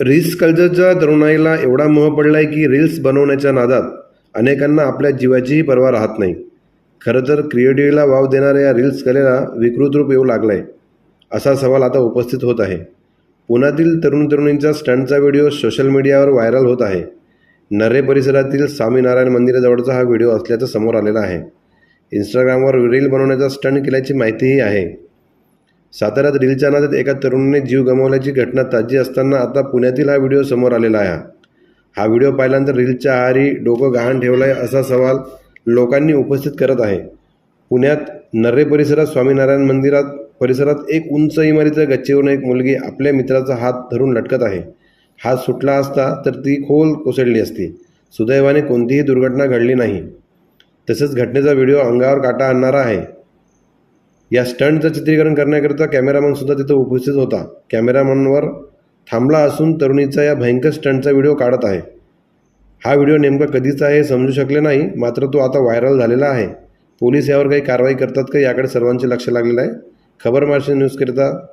Reels कल्चरच्या तरुणाईला एवढा मोह पडला आहे की रील्स बनवण्याच्या नादात अनेकांना आपल्या जीवाचीही पर्वा राहत नाही. खरं तर क्रिएटिव्हला वाव देणाऱ्या या रील्स कलेला विकृत रूप येऊ लागलं आहे असा सवाल आता उपस्थित होत आहे. पुण्यातील तरुण तरुणींचा स्टंटचा व्हिडिओ सोशल मीडियावर व्हायरल होत आहे. नरे परिसरातील स्वामीनारायण मंदिराजवळचा हा व्हिडिओ असल्याचं समोर आलेला आहे. इंस्टाग्रामवर रील बनवण्याचा स्टंट केल्याची माहितीही आहे. साताऱ्यात रीलच्या नादात एका तरुणीने जीव गमावल्याची घटना ताजी असताना आता पुण्यातील हा व्हिडिओ समोर आलेला आहे. हा व्हिडिओ पाहिल्यानंतर रीलच्या आहारी डोकं गहाण ठेवलं आहे असा सवाल लोकांनी उपस्थित करत आहे. पुण्यात नर्रे परिसरात स्वामीनारायण मंदिरात परिसरात एक उंच इमारीच्या गच्चीवरून एक मुलगी आपल्या मित्राचा हात धरून लटकत आहे. हात सुटला असता तर ती खोल कोसळली असती. सुदैवाने कोणतीही दुर्घटना घडली नाही. तसेच घटनेचा व्हिडिओ अंगावर काटा आणणारा आहे. या स्टंटचं चित्रीकरण करण्याकरिता कॅमेरामनसुद्धा तिथं उपस्थित होता. कॅमेरामनवर थांबला असून तरुणीचा या भयंकर स्टंटचा व्हिडिओ काढत आहे. हा व्हिडिओ नेमका कधीचा आहे हे समजू शकले नाही मात्र तो आता व्हायरल झालेला आहे. पोलीस यावर काही कारवाई करतात का याकडे सर्वांचे लक्ष लागलेलं आहे. खबर मार्शल न्यूजकरिता